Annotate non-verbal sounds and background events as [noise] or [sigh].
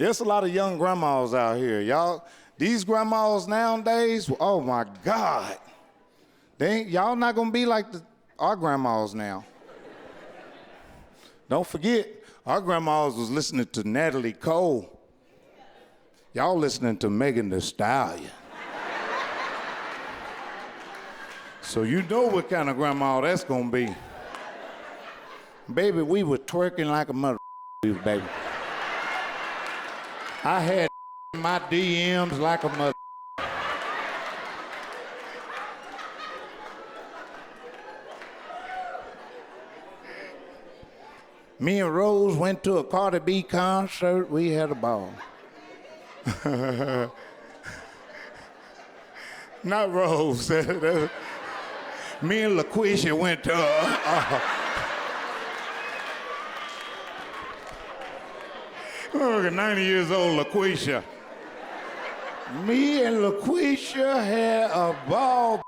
There's a lot of young grandmas out here. Y'all, these grandmas nowadays, oh my God. They y'all not gonna be like the, our grandmas now. Don't forget, our grandmas was listening to Natalie Cole. Y'all listening to Megan Thee Stallion. so you know what kind of grandma that's gonna be. Baby, we were twerking like a mother, baby. I had my DMs like a mother. Me and Rose went to a Cardi B concert. We had a ball. [laughs] Not Rose. [laughs] Me and LaQuisha went to. At 90 years old LaQuisha. Me and LaQuisha had a ball.